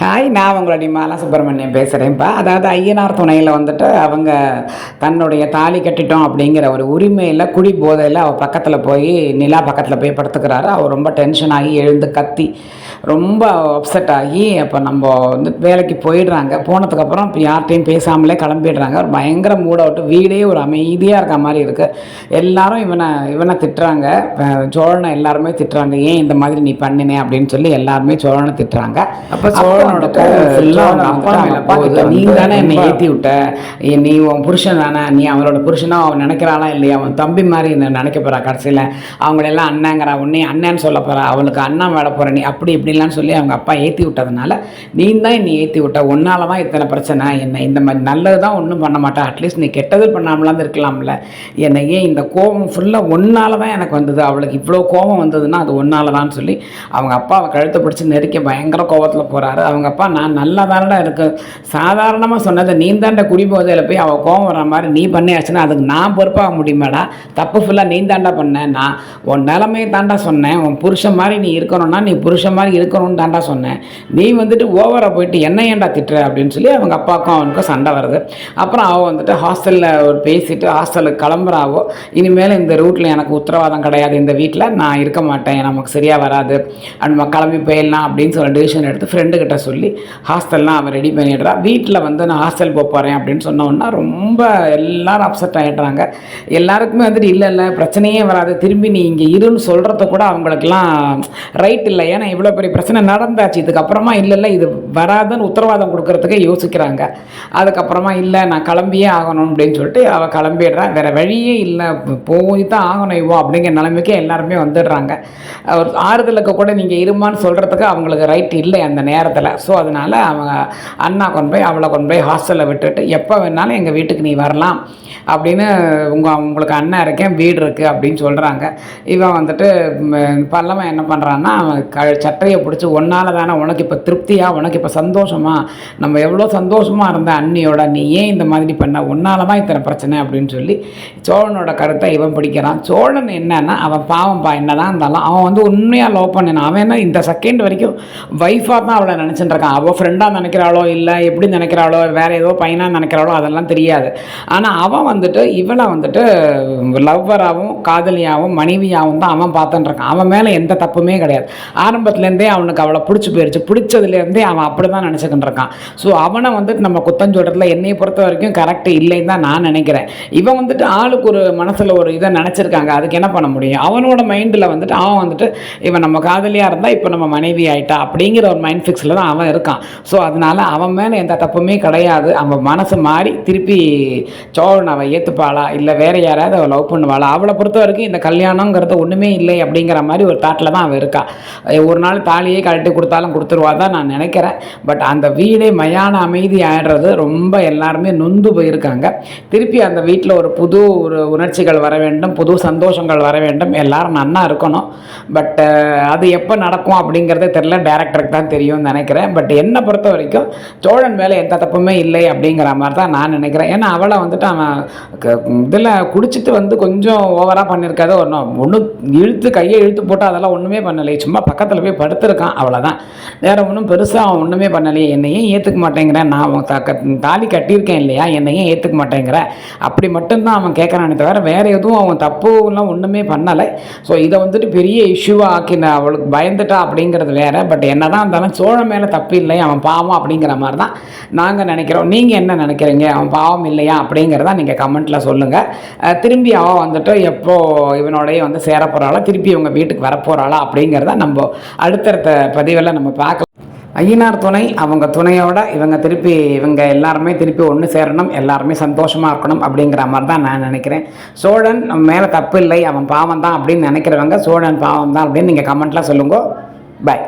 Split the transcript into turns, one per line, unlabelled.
Hi நான் உங்களுடைய மாலா சுப்பிரமணியம் பேசுகிறேன்ப்பா அதாவது ஐயனார் துணையில் வந்துட்டு அவங்க தன்னுடைய தாலி கட்டிட்டோம் அப்படிங்கிற ஒரு உரிமையில் குடி போதையில் அவள் பக்கத்தில் போய் நிலா பக்கத்தில் போய் படுத்துக்கிறாரு. அவர் ரொம்ப டென்ஷன் ஆகி எழுந்து கத்தி ரொம்ப அப்செட் ஆகி அப்போ நம்ம வந்து வேலைக்கு போயிடுறாங்க. போனதுக்கப்புறம் இப்போ யார்கிட்டையும் பேசாமலே கிளம்பிடுறாங்க. ஒரு பயங்கர மூட் அவுட் வீடே ஒரு அமைதியாக இருக்க மாதிரி இருக்குது எல்லாரும் இவனை இவனை திட்டுறாங்க. சோழனை எல்லாருமே திட்டுறாங்க. ஏன் இந்த மாதிரி நீ பண்ணினே? அப்படின்னு சொல்லி எல்லாருமே சோழனை திட்டுறாங்க. அப்போ சோழனோட கோவம் ஃபுல்லாக அவங்க அப்பா மேலே போகுது. நீ தானே என்னை ஏற்றி விட்ட? நீ உன் புருஷன் தானே? நீ அவளோட புருஷனா? அவன் நினைக்கிறாளா இல்லையா? அவன் தம்பி மாதிரி என்ன நினைக்க போறா கடைசியில்? அவங்களெல்லாம் அண்ணங்கிறா உன்னை அண்ணன்னு சொல்ல போறா. அவளுக்கு அண்ணன் வேட போற நீ அப்படி இப்படிலாம் சொல்லி அவங்க அப்பா ஏற்றி விட்டதுனால நீ தான் என்னை ஏற்றி விட்ட. உன்னால தான் இத்தனை பிரச்சனை. என்ன இந்த மாதிரி நல்லது தான் ஒன்றும் பண்ண மாட்டா. அட்லீஸ்ட் நீ கெட்டது பண்ணாமலாம் இருக்கலாம்ல. என்னை ஏன் இந்த கோபம் ஃபுல்லாக ஒன்னால தான் எனக்கு வந்தது? அவளுக்கு இவ்வளோ கோபம் வந்ததுன்னா அது ஒன்னால தான் சொல்லி அவங்க அப்பாவை கழுத்தை பிடிச்சி நெருக்க பயங்கர கோபத்தில் போகிறாரு அவங்க அப்பா நான் நல்லா தானடா இருக்கு. சாதாரணமாக சொன்னதை நீ தாண்ட குடிபோதையில் போய் அவள் கோபம் வர மாதிரி நீ பண்ணியாச்சுன்னா அதுக்கு நான் பொறுப்பாக முடியுமாடா? தப்பு ஃபுல்லாக நீ தாண்டா பண்ண. நான் உன் நிலமையை தாண்டா சொன்னேன். உன் புருஷன் மாதிரி நீ இருக்கணும்னா நீ புருஷன் மாதிரி இருக்கணும்னு தாண்டா சொன்னேன். நீ வந்துட்டு ஓவராக போயிட்டு என்ன ஏன்டா திட்டுற அப்படின்னு சொல்லி அவங்க அப்பாவுக்கும் அவனுக்கும் சண்டை வருது. அப்புறம் அவள் வந்துட்டு ஹாஸ்டலில் பேசிட்டு ஹாஸ்டலுக்கு கிளம்புறாவோ இனிமேல் இந்த ரூட்டில் எனக்கு உத்தரவாதம் கிடையாது இந்த வீட்டில் நான் இருக்க மாட்டேன். நமக்கு சரியாக வராது. நம்ம கிளம்பி போயிடலாம் அப்படின்னு சொல்லி டிசிஷன் எடுத்து ஃப்ரெண்டுக்கிட்ட சொல்லி ஹாஸ்டல்லாம் அவன் ரெடி பண்ணிடுறா. வீட்டில் வந்து நான் ஹாஸ்டல் போக போகிறேன் அப்படின்னு சொன்னோன்னா ரொம்ப எல்லாரும் அப்செட் ஆகிடுறாங்க எல்லாருக்குமே வந்துட்டு இல்லை இல்லை பிரச்சனையே வராது. திரும்பி நீ இங்கே இருன்னு சொல்கிறத கூட அவங்களுக்குலாம் ரைட் இல்லை. ஏன்னா இவ்வளோ பெரிய பிரச்சனை நடந்தாச்சு. இதுக்கப்புறமா இல்லை இல்லை இது வராதுன்னு உத்தரவாதம் கொடுக்குறதுக்கே யோசிக்கிறாங்க. அதுக்கப்புறமா இல்லை நான் கிளம்பியே ஆகணும் அப்படின்னு சொல்லிட்டு அவள் கிளம்பிடுறான் வேறு வழியே இல்லை. போய் தான் ஆகணும் இவோ அப்படிங்கிற நிலைமைக்கு எல்லாருமே வந்துடுறாங்க. ஒரு ஆறுதலுக்கு கூட நீங்கள் இருமான்னு சொல்கிறதுக்கு அவங்களுக்கு ரைட் இல்லை அந்த நேரத்தில்? ஸோ அதனால் அவங்க அண்ணா கொண்டு போய் அவளை கொண்டு போய் ஹாஸ்டலில் விட்டுட்டு எப்போ வேணாலும் எங்கள் வீட்டுக்கு நீ வரலாம் அப்படின்னு உங்கள் உங்களுக்கு அண்ணன் இருக்கேன் வீடு இருக்குது அப்படின்னு சொல்கிறாங்க இவன் வந்துட்டு பல்லவன் என்ன பண்ணுறான்னா அவன் க சட்டையை பிடிச்சி ஒன்னால தானே உனக்கு இப்போ திருப்தியாக உனக்கு இப்போ சந்தோஷமாக நம்ம எவ்வளோ சந்தோஷமாக இருந்த அண்ணியோட நீ ஏன் இந்த மாதிரி பண்ண? உன்னால் தான் இத்தனை பிரச்சனை அப்படின்னு சொல்லி சோழனோட கருத்தை இவன் பிடிக்கிறான். சோழன் என்னன்னா அவன் பாவம்பா என்னதான் இருந்தாலும் அவன் வந்து உண்மையாக லவ் பண்ணினான். அவன் என்ன இந்த செகண்ட் வரைக்கும் ஒய்ஃபாக தான் அவளை நினச்சிட்டு இருக்கான் அவள் ஃப்ரெண்டாக நினைக்கிறாளோ இல்லை எப்படி நினைக்கிறாளோ வேற ஏதோ பையனாக நினைக்கிறாளோ அதெல்லாம் தெரியாது. ஆனால் அவன் வந்துட்டு இவளை வந்துட்டு லவ்வராகவும் காதலியாகவும் மனைவியாகவும் தான் அவன் பார்த்துட்டு இருக்கான் அவன் மேலே எந்த தப்புமே கிடையாது. ஆரம்பத்துலேருந்தே அவனுக்கு அவளை பிடிச்சி போயிடுச்சு பிடிச்சதுலேருந்தே அவன் அப்படி தான் நினச்சிக்கிட்டு இருக்கான் ஸோ அவனை வந்துட்டு நம்ம குத்தம் சொல்கிறதுல என்னையை பொறுத்த வரைக்கும் கரெக்ட் இல்லைன்னு தான் நான் நினைக்கிறேன். இவன் வந்துட்டு ஆளுக்கு ஒரு மனசில் ஒரு இதை நினச்சிருக்காங்க. அதுக்கு என்ன பண்ண முடியும்? அவனோட மைண்டில் வந்துட்டு அவன் வந்துட்டு இவன் நம்ம காதலியாக இருந்தால் இப்போ நம்ம மனைவி ஆயிட்டா அப்படிங்கிற ஒரு மைண்ட் ஃபிக்ஸில் தான் அவன் இருக்கான். ஸோ அதனால அவன் மேலே எந்த தப்புமே கிடையாது. அவன் மனசு மாறி திருப்பி சோழன் அவள் ஏற்றுப்பாளா இல்லை வேற யாராவது அவள் லவ் பண்ணுவாளா? அவளை பொறுத்த வரைக்கும் இந்த கல்யாணங்கிறது ஒன்றுமே இல்லை அப்படிங்கிற மாதிரி ஒரு தாட்டில் தான் அவள் இருக்கா. ஒரு நாள் தாலியே கழட்டி கொடுத்தாலும் கொடுத்துருவா தான் நான் நினைக்கிறேன். பட் அந்த வீடே மயான அமைதி ஆயிடுறது ரொம்ப எல்லாருமே நொந்து போயிருக்காங்க. திருப்பி அந்த வீட்டில் ஒரு புது ஒரு உணர்ச்சிகள் வர வேண்டும் புது சந்தோஷங்கள் வர வேண்டும். எல்லாரும் நன்னா இருக்கணும். பட் அது எப்போ நடக்கும் அப்படிங்கிறதே தெரில டேரக்டருக்கு தான் தெரியும்னு நினைக்கிறேன். பட் என்னை பொறுத்த வரைக்கும் சோழன் மேலே எந்த தப்புமே இல்லை அப்படிங்கிற மாதிரி தான் நான் நினைக்கிறேன். ஏன்னா அவளை வந்துட்டு அவன் இதில் குடிச்சிட்டு வந்து கொஞ்சம் ஓவராக பண்ணியிருக்காத ஒன்றும் ஒன்றும் இழுத்து கையை இழுத்து போட்டு அதெல்லாம் ஒன்றுமே பண்ணலையே. சும்மா பக்கத்தில் போய் படுத்திருக்கான் அவ்வளோதான் வேறு ஒன்றும் பெருசாக அவன் ஒன்றுமே பண்ணலையே. என்னையும் ஏற்றுக்க மாட்டேங்கிறேன் நான் அவன் த- க- தாலி கட்டியிருக்கேன் இல்லையா? என்னையும் ஏற்றுக்க மாட்டேங்கிற. அப்படி மட்டும்தான் அவன் கேட்குறானே தவிர வேறு எதுவும் அவன் தப்புலாம் ஒன்றுமே பண்ணலை. ஸோ இதை வந்துட்டு பெரிய இஷ்யூவாக ஆக்கின. அவளுக்கு பயந்துட்டா அப்படிங்கிறது வேறு. பட் என்ன தான் இருந்தாலும் சோழன் மேலே தப்பு இல்லை அவன் பாவம் அப்படிங்கிற மாதிரி தான் நாங்கள் நினைக்கிறோம். நீங்கள் என்ன நினைக்கிறீங்க? அவன் பாவம் இல்லையா? அப்படிங்கிறத நீங்கள் கமெண்ட்டில் சொல்லுங்கள் திரும்பி அவன் வந்துட்டு எப்போ இவனோடய வந்து சேர போகிறாளா திருப்பி இவங்க வீட்டுக்கு வரப்போகிறாளா அப்படிங்கிறத நம்ம அடுத்தடுத்த பதிவில் நம்ம பார்க்கலாம். ஐயனார் துணை அவங்க துணையோட இவங்க திருப்பி இவங்க எல்லாருமே திருப்பி ஒன்று சேரணும் எல்லாருமே சந்தோஷமாக இருக்கணும் அப்படிங்கிற மாதிரி தான் நான் நினைக்கிறேன். சோழன் மேலே தப்பு இல்லை அவன் பாவம் தான் அப்படின்னு நினைக்கிறவங்க சோழன் பாவம் தான் அப்படின்னு நீங்கள் கமெண்ட்டில் சொல்லுங்க. பாய்